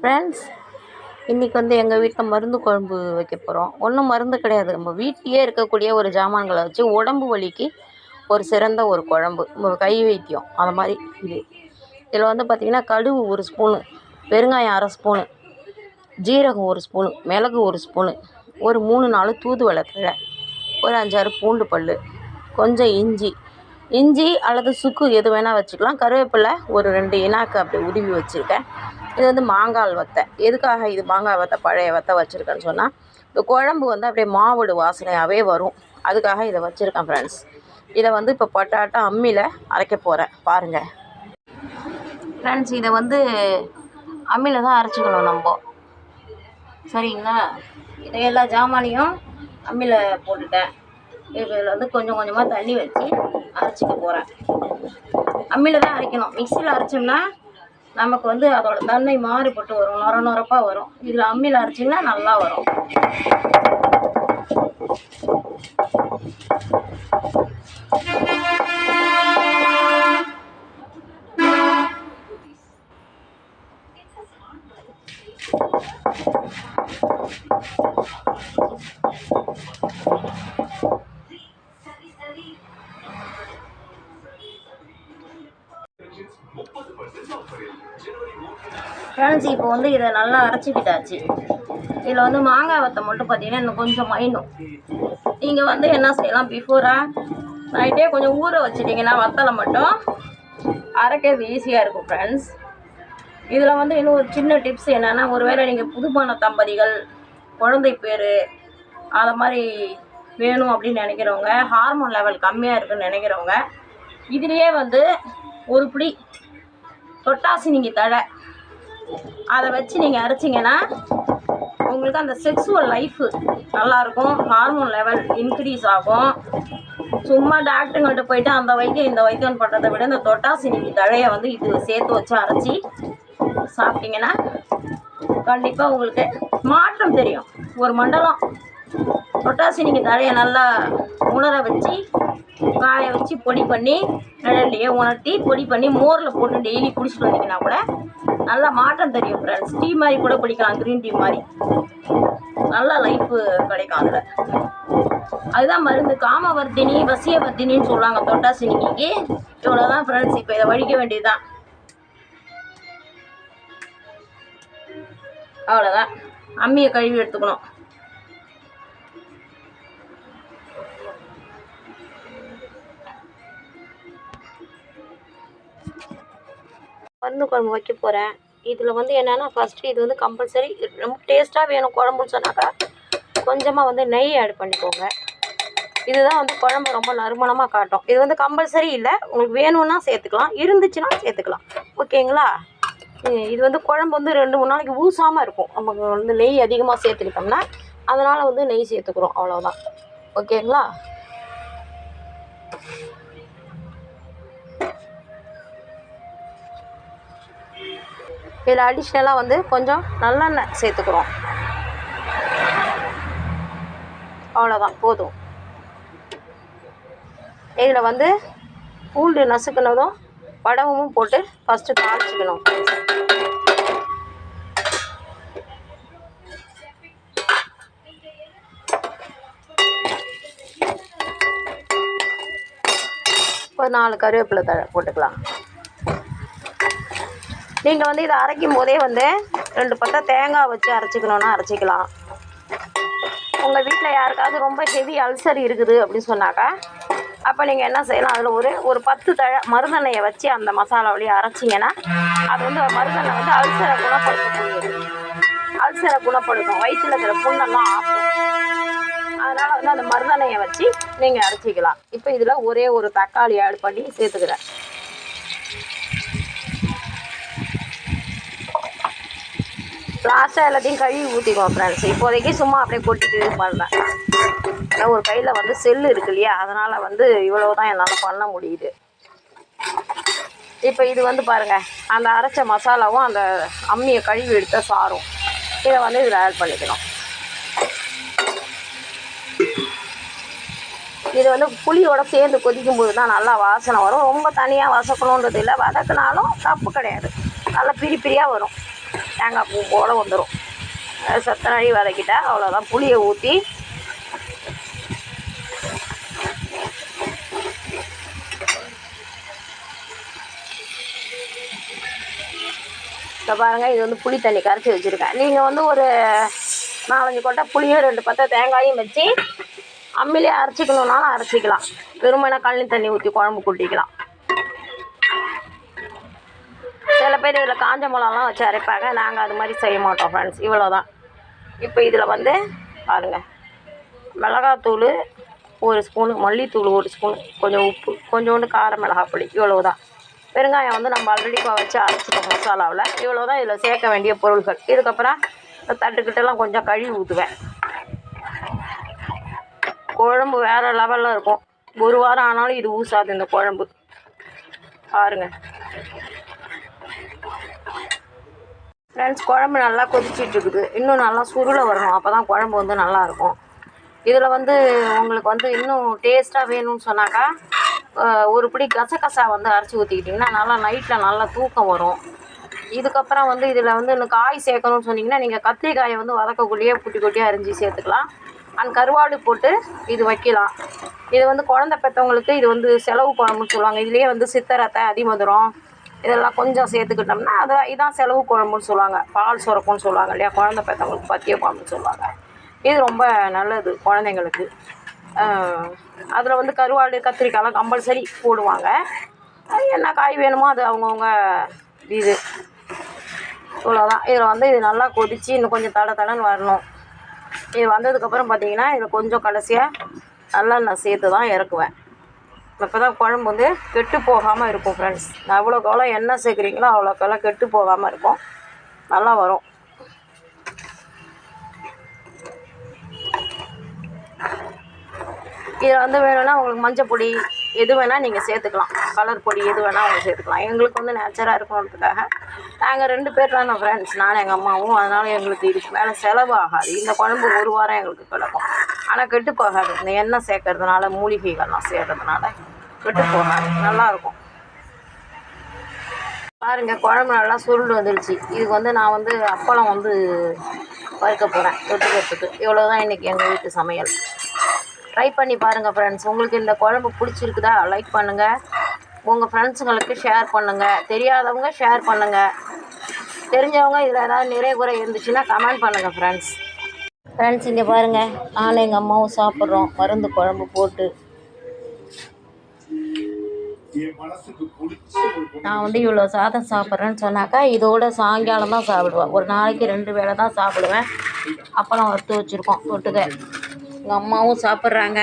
Friends இன்றைக்கி வந்து எங்கள் வீட்டில் மருந்து குழம்பு வைக்க போகிறோம் ஒன்றும் மருந்து கிடையாது. நம்ம வீட்டிலேயே இருக்கக்கூடிய ஒரு ஜாமான்களை வச்சு உடம்பு வலிக்கு ஒரு சிறந்த ஒரு குழம்பு. கை வைத்தியம் அது மாதிரி இது. இதில் வந்து பார்த்திங்கன்னா கடுகு ஒரு ஸ்பூனு பெருங்காயம் அரை ஸ்பூனு ஜீரகம் ஒரு ஸ்பூனு மிளகு ஒரு ஸ்பூனு ஒரு மூணு நாலு தூதுவளை தழை ஒரு அஞ்சாறு பூண்டு பல் கொஞ்சம் இஞ்சி. இஞ்சி அல்லது சுக்கு எது வேணால் வச்சுக்கலாம். கருவேப்பிலை ஒரு ரெண்டு இனாக்கு அப்படி உருவி வச்சுருக்கேன். இது வந்து மாங்காய் வத்தை. எதுக்காக இது மாங்காய் வத்தை பழைய வத்தை வச்சுருக்கேன்னு சொன்னால் இந்த குழம்பு வந்து அப்படியே மாவோடு வாசனையாகவே வரும். அதுக்காக இதை வச்சுருக்கேன் ஃப்ரெண்ட்ஸ் இதை வந்து இப்போ பட்டாட்டம் அம்மியில் அரைக்க போகிறேன் பாருங்கள் ஃப்ரெண்ட்ஸ் இதை வந்து அம்மியில் தான் அரைச்சிக்கணும் நம்ம. சரிங்களா? இதை எல்லா ஜாமானையும் அம்மியில் போட்டுட்டேன். இதில் வந்து கொஞ்சம் கொஞ்சமாக தண்ணி வச்சு அரைச்சிக்க போகிறேன் அம்மியில் தான் அரைக்கணும். மிக்சியில் அரைச்சோம்னா நமக்கு வந்து அதோட தன்மை மாறுபட்டு வரும் நொர நொரப்பாக வரும். இதில் அம்மியில் அரைச்சிங்கன்னா நல்லா வரும். ஃப்ரெண்ட்ஸ் இப்போ வந்து இதை நல்லா அரைச்சிக்கிட்டாச்சு. இதில் வந்து மாங்காய் வத்தை மட்டும் பார்த்தீங்கன்னா இன்னும் கொஞ்சம் மைனும். நீங்கள் வந்து என்ன செய்யலாம்? பிஃபோராக நைட்டே கொஞ்சம் ஊற வச்சிட்டிங்கன்னா வத்தலை மட்டும் அரைக்கிறது ஈஸியாக இருக்கும் ஃப்ரெண்ட்ஸ் இதில் வந்து இன்னும் ஒரு சின்ன டிப்ஸ் என்னென்னா ஒருவேளை நீங்கள் புதுமான தம்பதிகள் குழந்தை பேர் அதை மாதிரி வேணும் அப்படின்னு நினைக்கிறவங்க ஹார்மோன் லெவல் கம்மியாக இருக்குன்னு நினைக்கிறவங்க இதுலேயே வந்து ஒரு பிடி தொட்டாசி நீங்கள் தழை அதை வச்சு நீங்கள் அரைச்சிங்கன்னா உங்களுக்கு அந்த செக்ஸுவல் லைஃபு நல்லாயிருக்கும். ஹார்மோன் லெவல் இன்க்ரீஸ் ஆகும். சும்மா டாக்டருங்கள்ட்ட போயிட்டு அந்த வைத்தியம் இந்த வைத்தியம் பண்ணுறதை விட இந்த தொட்டாசி நீங்கள் தழையை வந்து இது சேர்த்து வச்சு அரைச்சி சாப்பிட்டீங்கன்னா கண்டிப்பாக உங்களுக்கு மாற்றம் தெரியும். ஒரு மண்டலம் தொட்டாசி நீங்கள் தழையை நல்லா உணர வச்சு காய வச்சு பொடி பண்ணி நிழல்லையே உணர்த்தி பொடி பண்ணி மோரில் போட்டு டெய்லி குடிச்சிட்டு வந்தீங்கன்னா கூட நல்லா மாற்றம் தெரியும் ஃப்ரெண்ட்ஸ் டீ மாதிரி கூட குடிக்கலாம் க்ரீன் டீ மாதிரி. நல்ல லைஃப்பு கிடைக்கும் அதில். அதுதான் மருந்து. காமவர்த்தினி வசியவர்த்தினின்னு சொல்லுவாங்க தொட்டாசினிக்கு இவ்வளோதான் ஃப்ரெண்ட்ஸ் இப்போ இதை வழிக்க வேண்டியதுதான். அவ்வளோதான் அம்மியை கழுவி எடுத்துக்கணும். மருந்து குழம்பு வைக்க போகிறேன் இதில் வந்து என்னென்னா ஃபஸ்ட்டு இது வந்து கம்பல்சரி ரொம்ப டேஸ்ட்டாக வேணும் குழம்புன்னு சொன்னாக்கா கொஞ்சமாக வந்து நெய் ஆட் பண்ணிக்கோங்க. இதுதான் வந்து குழம்பு ரொம்ப நறுமணமாக காட்டும். இது வந்து கம்பல்சரி இல்லை உங்களுக்கு வேணும்னா சேர்த்துக்கலாம். இருந்துச்சுன்னா சேர்த்துக்கலாம். ஓகேங்களா இது வந்து குழம்பு வந்து ரெண்டு மூணு நாளைக்கு ஊசாமல் இருக்கும். நமக்கு வந்து நெய் அதிகமாக சேர்த்துக்கிட்டோம்னா அதனால் வந்து நெய் சேர்த்துக்கிறோம் அவ்வளோதான் ஓகேங்களா இதில் அடிஷ்னலாக வந்து கொஞ்சம் நல்லெண்ணெய் சேர்த்துக்கிறோம். அவ்வளோதான் போதும். இதில் வந்து பூண்டு நசுக்குனதும் வடகமும் போட்டு ஃபஸ்ட்டு தாளிச்சிக்கணும். ஒரு நாலு கருவேப்பிலை தழை போட்டுக்கலாம். நீங்கள் வந்து இதை அரைக்கும் போதே வந்து ரெண்டு பத்தா தேங்காய் வச்சு அரைச்சிக்கணுன்னா அரைச்சிக்கலாம். உங்கள் வீட்டில் யாருக்காவது ரொம்ப ஹெவி அல்சர் இருக்குது அப்படின்னு சொன்னாக்கா அப்போ நீங்கள் என்ன செய்யலாம்? அதில் ஒரு ஒரு பத்து தழை மருதெண்ணெயை வச்சு அந்த மசாலா வழியை அரைச்சிங்கன்னா அது வந்து மருதெண்ணெய் வந்து அல்சரை குணப்படுத்தக்கூடியது. அல்சரை குணப்படுத்தும். வயிற்றில் இருக்கிற புண்ணெல்லாம் ஆகும் அதனால் வந்து அந்த மருதெண்ணெயை வச்சு நீங்கள் அரைச்சிக்கலாம். இப்போ இதில் ஒரே ஒரு தக்காளி ஆட் பண்ணி சேர்த்துக்கிறேன். லாஸ்ட்டாக எல்லாத்தையும் கழுவி ஊற்றிக்குவோம் ஃப்ரெண்ட்ஸ் இப்போதைக்கு சும்மா அப்படியே கொட்டிட்டு இது பண்ணுறேன் ஏன்னா ஒரு கையில் வந்து செல்லு இருக்கு இல்லையா? அதனால் வந்து இவ்வளோ தான் என்னால் பண்ண முடியுது. இப்போ இது வந்து பாருங்கள் அந்த அரைச்ச மசாலாவும் அந்த அம்மியை கழுவி எடுத்த சாரும். இதை வந்து இதில் ஆட் பண்ணிக்கணும். இது வந்து புளியோட சேர்ந்து கொதிக்கும் போது தான் நல்லா வாசனை வரும். ரொம்ப தனியாக வசக்கணுன்றது இல்லை. வதக்கினாலும் தப்பு கிடையாது. நல்லா பிரி பிரியாக வரும். தேங்காய் பூ போட வந்துடும் சத்தனாடி வதக்கிட்டால் அவ்வளோதான் புளியை ஊற்றி இப்போ பாருங்கள் இது வந்து புளி தண்ணி கரைச்சி வச்சுருக்கேன். நீங்கள் வந்து ஒரு நாலஞ்சு கொட்டை புளியும் ரெண்டு பத்தை தேங்காயும் வச்சு அம்மிலே அரைச்சிக்கணுன்னாலும் அரைச்சிக்கலாம். வெறுமனே கழனி தண்ணி ஊற்றி குழம்பு கூட்டிக்கலாம். சில பேர் இதில் காஞ்ச மிளகாலாம் வச்சு அரைப்பாங்க. நாங்கள் அது மாதிரி செய்ய மாட்டோம் ஃப்ரெண்ட்ஸ் இவ்வளோ தான் இப்போ இதில் வந்து பாருங்கள் மிளகாத்தூள் ஒரு ஸ்பூனு மல்லித்தூள் ஒரு ஸ்பூன் கொஞ்சம் உப்பு கொஞ்சோண்டு கார மிளகாப்பொடி. இவ்வளோ தான் பெருங்காயம் வந்து நம்ம ஆல்ரெடி வச்சு அரைச்சிட்டோம் மசாலாவில். இவ்வளோ தான் இதில் சேர்க்க வேண்டிய பொருட்கள் இதுக்கப்புறம் இந்த தட்டுக்கிட்டெல்லாம் கொஞ்சம் கழுவி ஊற்றுவேன் குழம்பு வேறு லெவலில் இருக்கும். ஒரு வாரம் ஆனாலும் இது ஊசாது இந்த குழம்பு. பாருங்கள் ஃப்ரெண்ட்ஸ் குழம்பு நல்லா கொதிச்சிட்டு இருக்குது. இன்னும் நல்லா சுருள வரணும். அப்போ தான் குழம்பு வந்து நல்லாயிருக்கும் இதில் வந்து உங்களுக்கு வந்து இன்னும் டேஸ்ட்டாக வேணும்னு சொன்னாக்கா ஒரு பிடி கசகசா வந்து அரைச்சி ஊற்றிக்கிட்டிங்கன்னா நல்லா நைட்டில் நல்லா தூக்கம் வரும். இதுக்கப்புறம் வந்து இதில் வந்து இன்னும் காய் சேர்க்கணும்னு சொன்னிங்கன்னா நீங்கள் கத்திரிக்காயை வந்து வதக்கக்குள்ளேயே குட்டி குட்டியாக அரிஞ்சு சேர்த்துக்கலாம். அண்ட் கருவாடு போட்டு இது வைக்கலாம். இது வந்து குழந்த பெற்றவங்களுக்கு இது வந்து செலவு குழம்புன்னு சொல்லுவாங்க. இதுலேயே வந்து சித்தரத்தை அதிமதுரம் இதெல்லாம் கொஞ்சம் சேர்த்துக்கிட்டோம்னா அது இதான் செலவு குழம்புன்னு சொல்லுவாங்க. பால் சுரக்கும்னு சொல்லுவாங்க இல்லையா? குழந்த பெற்றவங்களுக்கு பத்திய குழம்புன்னு சொல்லுவாங்க. இது ரொம்ப நல்லது குழந்தைங்களுக்கு. அதில் வந்து கருவாடு கத்திரிக்காய்லாம் கம்பல்சரி போடுவாங்க. என்ன காய் வேணுமோ அது அவங்கவுங்க இது. இவ்வளோதான் இதில் வந்து இது நல்லா கொதித்து இன்னும் கொஞ்சம் தட தடன்னு வரணும். இது வந்ததுக்கப்புறம் பார்த்தீங்கன்னா இதில் கொஞ்சம் கடைசியாக நல்லெண்ணெய் சேர்த்து தான் இறக்குவேன். அப்போ தான் குழம்பு வந்து கெட்டு போகாமல் இருக்கும் ஃப்ரெண்ட்ஸ் அவ்வளோ எவ்வளோ எண்ணெய் சேர்க்குறீங்களோ அவ்வளோக்கு எவ்வளோ கெட்டு போகாமல் இருக்கும். நல்லா வரும். இதில் வந்து வேணும்னா உங்களுக்கு மஞ்சள் பொடி எது வேணால் நீங்கள் சேர்த்துக்கலாம். கலர் பொடி எது வேணால் அவங்க சேர்த்துக்கலாம். எங்களுக்கு வந்து நேச்சராக இருக்கணுன்றதுக்காக நாங்கள் ரெண்டு பேர் தான் ஃப்ரெண்ட்ஸ் நானும் எங்கள் அம்மாவும். அதனால் எங்களுக்கு இதுக்கு மேலே செலவு ஆகாது. இந்த குழம்பு ஒரு வாரம் எங்களுக்கு கிடக்கும். ஆனால் கெட்டு போகாது. இந்த எண்ணெய் சேர்க்கறதுனால மூலிகைகள்லாம் சேர்கிறதுனால விட்டு போகாது நல்லாயிருக்கும். பாருங்க குழம்பு நல்லா சுருண்டு வந்துடுச்சு இதுக்கு வந்து நான் வந்து அப்பளம் வந்து வறுக்க போகிறேன் தொட்டுக்கிறதுக்கு இவ்வளோ தான் இன்றைக்கி எங்கள் வீட்டு சமையல். ட்ரை பண்ணி பாருங்கள் ஃப்ரெண்ட்ஸ் உங்களுக்கு இந்த குழம்பு பிடிச்சிருக்குதா? லைக் பண்ணுங்கள் உங்கள் ஃப்ரெண்ட்ஸுங்களுக்கு ஷேர் பண்ணுங்கள் தெரியாதவங்க ஷேர் பண்ணுங்கள் தெரிஞ்சவங்க இதில் ஏதாவது நிறைய குறை இருந்துச்சுன்னா கமெண்ட் பண்ணுங்கள் ஃப்ரெண்ட்ஸ் ஃப்ரெண்ட்ஸ் இங்கே பாருங்கள் நானும் எங்கள் அம்மாவும் சாப்பிட்றோம். மருந்து குழம்பு போட்டு. நான் வந்து இவ்வளோ சாதம் சாப்பிட்றேன்னு சொன்னாக்கா இதோட சாயங்காலம் தான் சாப்பிடுவேன். ஒரு நாளைக்கு ரெண்டு வேளை தான் சாப்பிடுவேன். அப்பளம் வறுத்து வச்சுருக்கோம் தொட்டுக்க. எங்கள் அம்மாவும் சாப்பிட்றாங்க.